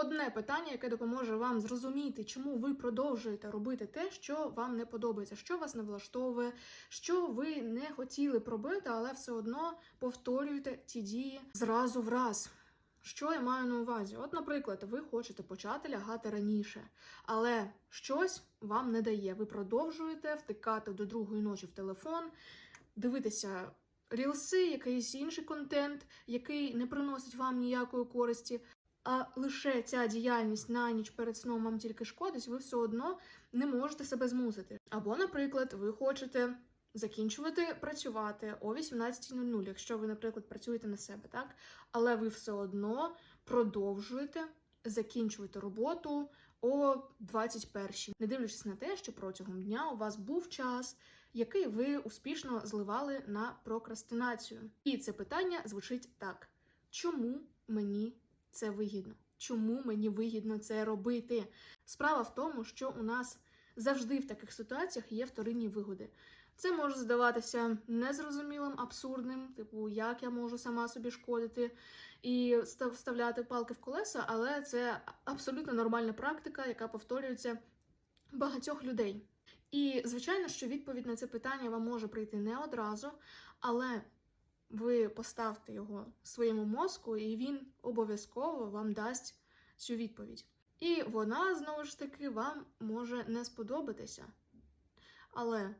Одне питання, яке допоможе вам зрозуміти, чому ви продовжуєте робити те, що вам не подобається, що вас не влаштовує, що ви не хотіли б робити, але все одно повторюєте ці дії зразу в раз. Що я маю на увазі? От, наприклад, ви хочете почати лягати раніше, але щось вам не дає. Ви продовжуєте втикати до другої ночі в телефон, дивитися рілси, якийсь інший контент, який не приносить вам ніякої користі. А лише ця діяльність на ніч перед сном вам тільки шкодить, ви все одно не можете себе змусити. Або, наприклад, ви хочете закінчувати працювати о 18.00, якщо ви, наприклад, працюєте на себе, так? Але ви все одно продовжуєте закінчувати роботу о 21.00, не дивлячись на те, що протягом дня у вас був час, який ви успішно зливали на прокрастинацію. І це питання звучить так: чому мені це вигідно? Чому мені вигідно це робити? Справа в тому, що у нас завжди в таких ситуаціях є вторинні вигоди. Це може здаватися незрозумілим, абсурдним, типу, як я можу сама собі шкодити і вставляти палки в колеса, але це абсолютно нормальна практика, яка повторюється багатьох людей. І звичайно, що відповідь на це питання вам може прийти не одразу, але ви поставте його своєму мозку, і він обов'язково вам дасть цю відповідь. І вона знову ж таки вам може не сподобатися. Але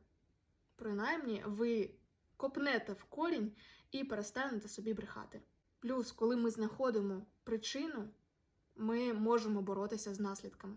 принаймні ви копнете в корінь і перестанете собі брехати. Плюс, коли ми знаходимо причину, ми можемо боротися з наслідками.